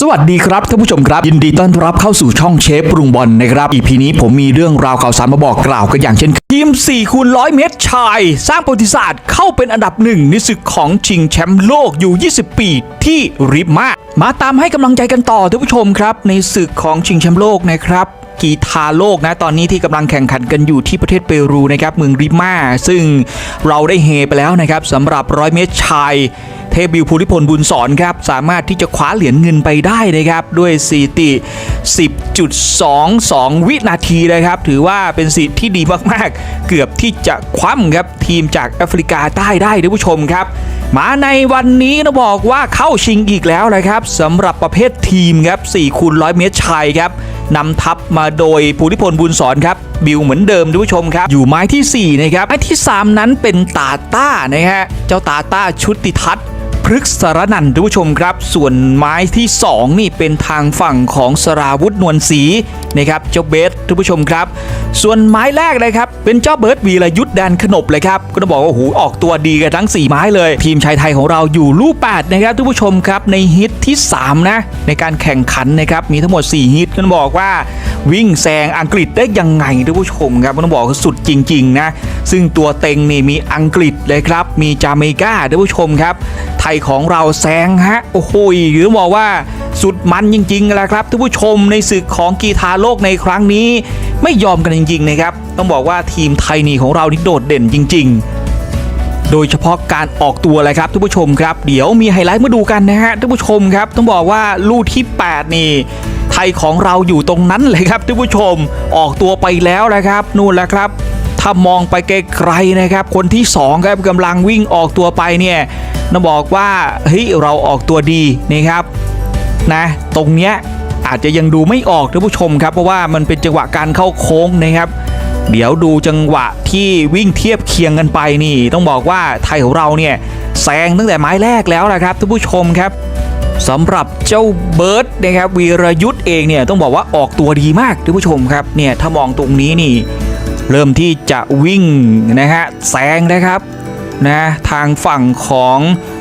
สวัสดีครับท่านผู้ชมครับ ยินดีต้อนรับเข้าสู่ช่องเชฟปรุงบอลนะครับ อีพีนี้ผมมีเรื่องราวข่าวสารมาบอกกล่าวกันอย่างเช่นทีม4คูณร้อยเมตรชาย สร้างประวัติศาสตร์เข้าเป็นอันดับหนึ่งในศึกของชิงแชมป์โลกอยู่ 20 ปีที่ริบมามาตามให้กำลังใจกันต่อท่านผู้ชมครับ ในศึกของชิงแชมป์โลกนะครับ กีฬาโลกนะตอนนี้ที่กำลังแข่งขันกันอยู่ที่ประเทศเปรูนะครับเมืองริมาซึ่งเราได้เฮไปแล้วนะครับสำหรับร้อยเมตรชายเทพบิวภูริพลบุญสอนครับ สามารถที่จะคว้าเหรียญเงินไปได้นะครับ ด้วยสถิติ 10.22 วินาทีนะครับ ถือว่าเป็นสิทธิ์ที่ดีมากๆ เกือบที่จะคว่ำครับ ทีมจากแอฟริกาใต้ได้ท่านผู้ชมครับ มาในวันนี้นะบอกว่าเข้าชิงอีกแล้วนะครับสำหรับประเภททีมครับ4คูณร้อยเมตรชายครับ นำทัพมาโดยภูริพลบุญสอนครับบิวเหมือนเดิมทุกผู้ชมครับ อยู่ไม้ทีสี่4 นะครับไม้ที่ 3 นั้นเป็นตาต้านะฮะเจ้าตาต้าชุติทัศน์ พฤกษรนันท์ท่านผู้ชมครับ ส่วนไม้ที่ 2 นี่เป็นทางฝั่งของสราวุธนวลศรีนะครับเจ้าเบสท่านผู้ชมครับ ส่วนไม้แรกเลยครับ เป็นเจ้าเบิร์ดวีรยุทธ์แดนขนบเลยครับ ก็ต้องบอกว่าโอ้โหออกตัวดีกันทั้ง 4 ไม้เลย ทีมชายไทยของเราอยู่ลูก8นะครับท่านผู้ชมครับในฮิตที่3นะในการแข่งขันนะครับมีทั้งหมด 4 ฮิตก็ต้องบอกว่าวิ่งแซงอังกฤษได้ยังไงท่านผู้ชมครับก็ต้องบอกว่าสุดจริง ๆ นะ ซึ่งตัวเต็งนี่มีอังกฤษเลยครับ มีจาเมกาท่านผู้ชมครับ ไทยของเราแซงฮะ โอ้โหหรือบอกว่าสุดมันจริงๆแหละครับท่านผู้ชมในศึกของกีฬาโลกในครั้งนี้ ไม่ยอมกันจริงๆนะครับ ต้องบอกว่าทีมไทยนี่ของเรานี่โดดเด่นจริง ๆ โดยเฉพาะการออกตัวเลยครับท่านผู้ชมครับ เดี๋ยวมีไฮไลท์มาดูกันนะฮะท่านผู้ชมครับ ต้องบอกว่าลูกที่ 8 นี่ไทยของเราอยู่ตรงนั้นเลยครับท่านผู้ชมออกตัวไปแล้วนะครับ นู่นแหละครับถ้ามองไปไกลๆนะครับ คนที่ 2 ครับกำลังวิ่งออกตัวไปเนี่ย ต้องบอกว่าเฮ้ยเราออกตัวดีนะครับนะตรงเนี้ยอาจจะยังดูไม่ออกท่านผู้ชมครับเพราะว่ามันเป็นจังหวะการเข้าโค้งนะครับ เดี๋ยวดูจังหวะที่วิ่งเทียบเคียงกันไปนี่ ต้องบอกว่าไทยของเราเนี่ยแซงตั้งแต่ไม้แรกแล้วนะครับท่านผู้ชมครับสำหรับเจ้าเบิร์ดนะครับวีรยุทธ์เองเนี่ยต้องบอกว่าออกตัวดีมากท่านผู้ชมครับเนี่ยถ้ามองตรงนี้นี่ เริ่มที่จะวิ่งนะฮะแซงนะครับ นะทางฝั่งของ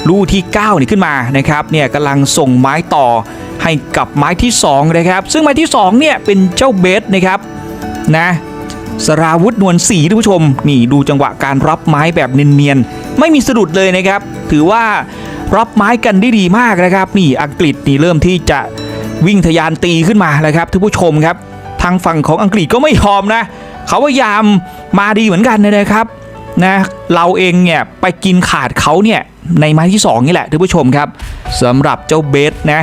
ลูกที่ 9 นี่ขึ้นมานะครับเนี่ยกำลังส่งไม้ต่อให้กับไม้ที่2นะครับซึ่งไม้ที่2เนี่ยเป็นเจ้าเบสนะครับนะสราวุธนวลศรีท่านผู้ชม นี่ดูจังหวะการรับไม้แบบเนียนๆไม่มีสะดุดเลยนะครับ ถือว่ารับไม้กันได้ดีมากนะครับ นี่อังกฤษนี่เริ่มที่จะวิ่งทะยานตีขึ้นมาแล้วครับท่านผู้ชมครับ ทางฝั่งของอังกฤษก็ไม่ยอมนะ เขาพยายามมาดีเหมือนกันนะครับ นะเราเองเนี่ยไปกินขาดเขาเนี่ยในไม้ที่ 2 นี่แหละท่านผู้ชมครับสำหรับเจ้าเบสนะ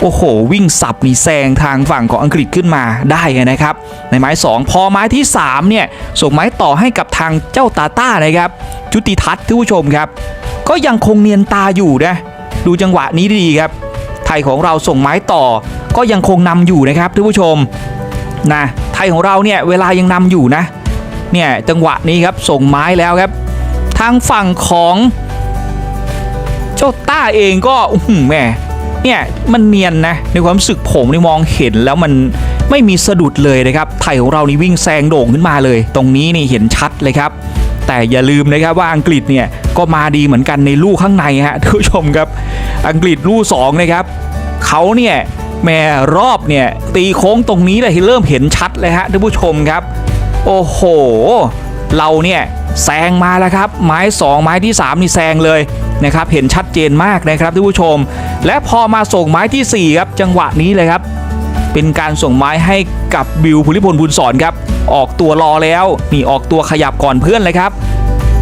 โอ้โห วิ่งสับนี่แซงทางฝั่งของอังกฤษขึ้นมาได้นะครับ ในไม้ 2 พอไม้ที่ 3 เนี่ย ส่งไม้ต่อให้กับทางเจ้าตาต้านะครับ จุติทัศน์ท่านผู้ชมครับ ก็ยังคงเนียนตาอยู่นะ ดูจังหวะนี้ดีครับ ไทยของเราส่งไม้ต่อ ก็ยังคงนำอยู่นะครับท่านผู้ชมนะไทยของเราเนี่ยเวลายังนำอยู่นะ เนี่ยจังหวะนี้ครับส่งไม้แล้วครับ ทางฝั่งของเจ้าต้าเองก็อื้อหือแหม่เนี่ยมันเนียนนะในความรู้สึกผมนี่มองเห็นแล้วมันไม่มีสะดุดเลยนะครับไทยของเรานี่วิ่งแซงโด่งขึ้นมาเลย ตรงนี้นี่เห็นชัดเลยครับ แต่อย่าลืมนะครับว่าอังกฤษเนี่ยก็มาดีเหมือนกันในลูกข้างในฮะท่านผู้ชมครับ อังกฤษลูกสองนะครับเขาเนี่ยแม่รอบเนี่ยตีโค้งตรงนี้เลยเริ่มเห็นชัดเลยฮะท่านผู้ชมครับ โอ้โห เราเนี่ยแซงมาแล้วครับไม้ 2 ไม้ที่ 3 นี่แซงเลยนะครับเห็นชัดเจนมากนะครับท่านผู้ชม และพอมาส่งไม้ทีสี่ 4 ครับ จังหวะนี้เลยครับ เป็นการส่งไม้ให้กับบิวภูริพลบุญสอนครับ ออกตัวรอแล้วนี่ออกตัวขยับก่อนเพื่อนเลยครับ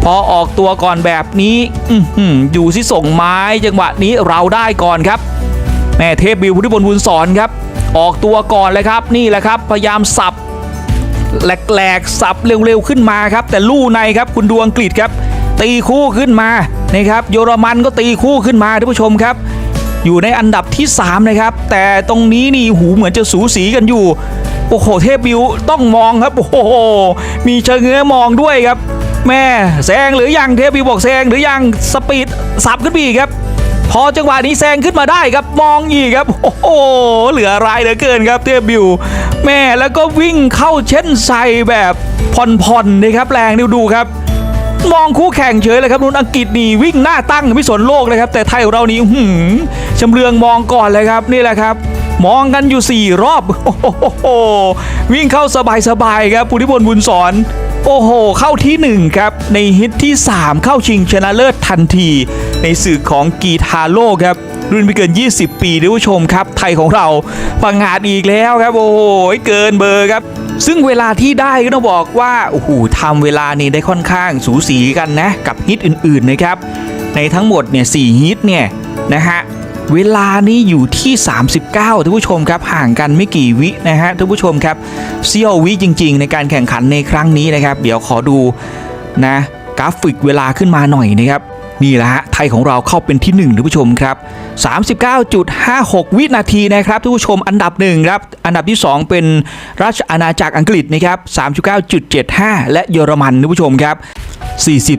พอออกตัวก่อนแบบนี้อือหืออยู่ที่ส่งไม้ จังหวะนี้เราได้ก่อนครับแม่เทพบิวพุทธิพลบุญสอนครับ ออกตัวก่อนเลยครับ นี่แหละครับ พยายามสับ แหลกๆสับเร็วๆขึ้นมาครับ แต่ลู่ในครับคุณดวงกฤษครับ ตีคู่ขึ้นมานะครับเยอรมันก็ตีคู่ขึ้นมาท่านผู้ชมครับ อยู่ในอันดับที่ 3 นะครับ แต่ตรงนี้นี่หูเหมือนจะสูสีกันอยู่โอ้โหเทพบิวต้องมองครับโอ้โหมีเชิงเงื้อมองด้วยครับ แม่แซงหรือยังเทพบิวบอกแซงหรือยังสปีดสับขึ้นไปอีครับ พอจังหวะนี้แซงขึ้นมาได้ครับมองอีกครับโอ้โหเหลือรายเหลือเกินครับเทพบิว แม่แล้วก็วิ่งเข้าเช่นใส่แบบผ่อนๆนะครับแรงดูดูครับ มองคู่แข่งเฉยเลยครับนุ่นอังกฤษนี่วิ่งหน้าตั้งไม่สนโลกเลยครับ แต่ไทยของเรานี่หือชำเลืองมองก่อนเลยครับนี่แหละครับ มองกันอยู่ 4 รอบโอ้โหวิ่งเข้าสบายๆครับปุริพลบุญสอนโอ้โห เข้าที่ 1 ครับ ในฮิตที่ 3 เข้าชิงชนะเลิศทันที ในสื่อของกีทาโลครับ รุ่นไม่เกิน 20 ปีท่านผู้ชมครับ ไทยของเราประงาดอีกแล้วครับ โอ้โหเกินเบอร์ครับ ซึ่งเวลาที่ได้ก็ต้องบอกว่าโอ้โหทำเวลานี้ได้ค่อนข้างสูสีกันนะ กับฮิตอื่นๆนะครับ ในทั้งหมดเนี่ย4ฮิตเนี่ยนะฮะเวลานี้อยู่ที่ 39ท่านผู้ชมครับ ห่างกันไม่กี่วินะฮะท่านผู้ชมครับเซี่ยววิจริง ๆ ในการแข่งขันในครั้งนี้นะครับ เดี๋ยวขอดูนะกราฟิกเวลาขึ้นมาหน่อยนะครับ นี่แหละฮะไทยของเราเข้าเป็นที่1ท่านผู้ชมครับ 39.56 วินาทีนะครับท่านผู้ชมอันดับ1ครับอันดับที่ 2 เป็นราชอาณาจักรอังกฤษนะครับ39.75 และเยอรมันท่านผู้ชมครับ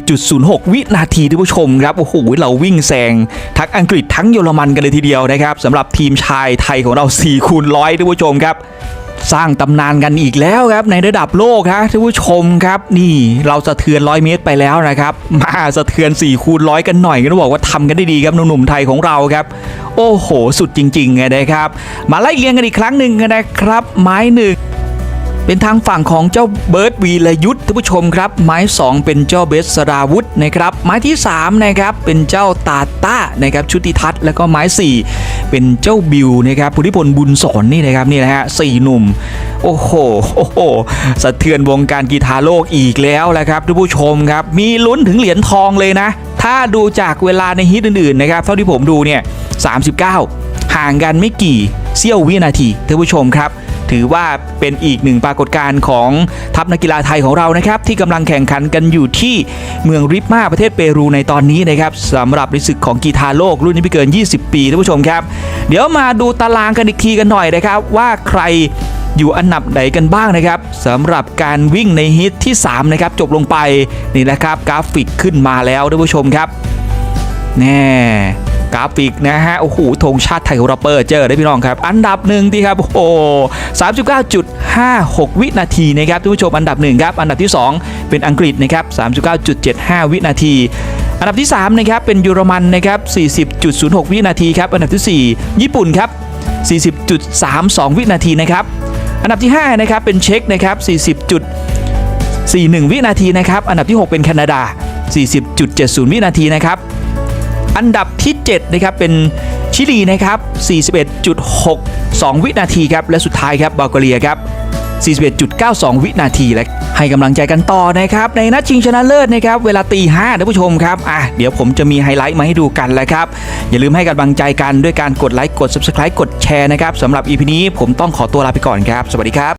40.06 วินาทีท่านผู้ชมครับโอ้โหเราวิ่งแซงทั้งอังกฤษทั้งเยอรมันกันเลยทีเดียวนะครับสำหรับทีมชายไทยของเรา4คูณร้อยท่านผู้ชมครับ สร้างตำนานกันอีกแล้วครับในระดับโลกครับท่านผู้ชมครับ นี่เราสะเทือนร้อยเมตรไปแล้วนะครับ มาสะเทือน4คูณร้อยกันหน่อยก็บอกว่าทำกันได้ดีครับหนุ่มๆไทยของเราครับ โอ้โห สุดจริงๆไงนะครับ มาไล่เรียงกันอีกครั้งหนึ่งกันนะครับ ไม้หนึ่ง เป็นทางฝั่งของเจ้าเบิร์ดวีรยุทธ์ท่านผู้ชมครับ ไม้ 2 เป็นเจ้าเบสสราวุธนะครับ ไม้ที่3นะครับเป็นเจ้าตาต้านะครับชุติทัศน์แล้วก็ไม้ 4 เป็นเจ้าบิวนะครับพุทธิพลบุญสอนนี่นะครับนี่นะฮะสี่หนุ่มโอ้โหโอ้โหสะเทือนวงการกีฬาโลกอีกแล้วแหละครับท่านผู้ชมครับ มีลุ้นถึงเหรียญทองเลยนะ ถ้าดูจากเวลาในฮิตอื่นๆนะครับเท่าที่ผมดูเนี่ย39 ห่างกันไม่กี่เสี้ยววินาทีท่านผู้ชมครับ ถือว่าเป็นอีกหนึ่งปรากฏการณ์ของทัพนักกีฬาไทยของเรานะครับที่กำลังแข่งขันกันอยู่ที่เมืองริปมาประเทศเปรูในตอนนี้นะครับสำหรับในศึกของกีฬาโลกรุ่นนี้ไม่เกิน 20 ปีท่านผู้ชมครับ เดี๋ยวมาดูตารางกันอีกทีกันหน่อยนะครับ ว่าใครอยู่อันดับไหนกันบ้างนะครับสำหรับการวิ่งในฮิตที่ 3 นะครับ จบลงไปนี่แหละครับกราฟิกขึ้นมาแล้วท่านผู้ชมครับแน่ กราฟิกนะฮะโอ้โหธงชาติไทยของเราเปิดเจอได้พี่น้องครับ อันดับหนึ่งทีครับโอ้โห39.56วินาทีนะครับท่านผู้ชมอันดับหนึ่งครับอันดับที่2เป็นอังกฤษนะครับ39.75วินาทีอันดับที่3นะครับเป็นเยอรมันนะครับ40.06 วินาทีครับ อันดับทีสี่ 4 ญี่ปุ่นครับ 40.32 วินาทีนะครับ อันดับที่5นะครับเป็นเช็กนะครับ 40. 41 วินาทีนะครับ อันดับที่ 6 เป็นแคนาดา 40.70 วินาทีนะครับ อันดับที่ 7 นะครับ เป็นชิลีนะครับ 41.62 วินาทีครับ และสุดท้ายครับบัลแกเรียครับ 41.92 วินาทีและให้กำลังใจกันต่อนะครับ ในนัดชิงชนะเลิศนะครับ เวลาตีห้าท่านผู้ชมครับอะเดี๋ยวผมจะมีไฮไลท์มาให้ดูกันแล้วครับ อย่าลืมให้กำลังใจกันด้วยการกดไลค์กด Subscribe กดแชร์นะครับสำหรับ EP นี้ผมต้องขอตัวลาไปก่อนครับ สวัสดีครับ